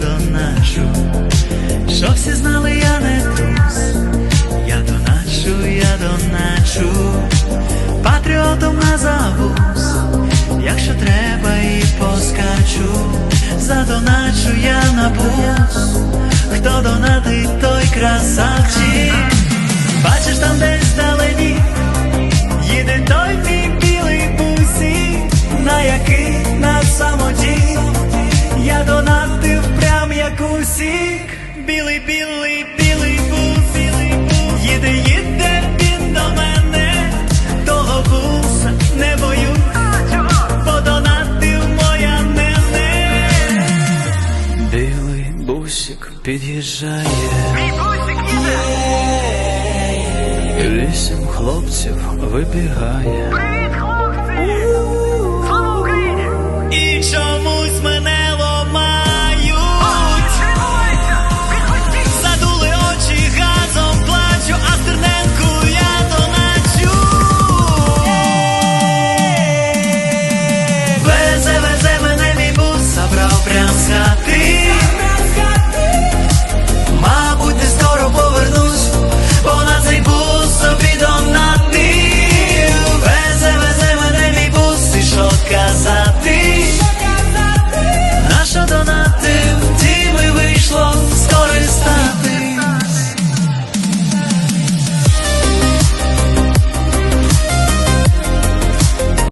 доначу, що всі знали, я не трус, я доначу, я доначу, патріотом на завуз, якщо треба, і поскачу, за задоначу я на бус, хто донатить, той красавчик. Білий, білий, білий бус, білий бус. Їде, їде він до мене, того буса не боюсь, подонатив моя нене. Білий бусик під'їжджає. Вісім хлопців вибігає.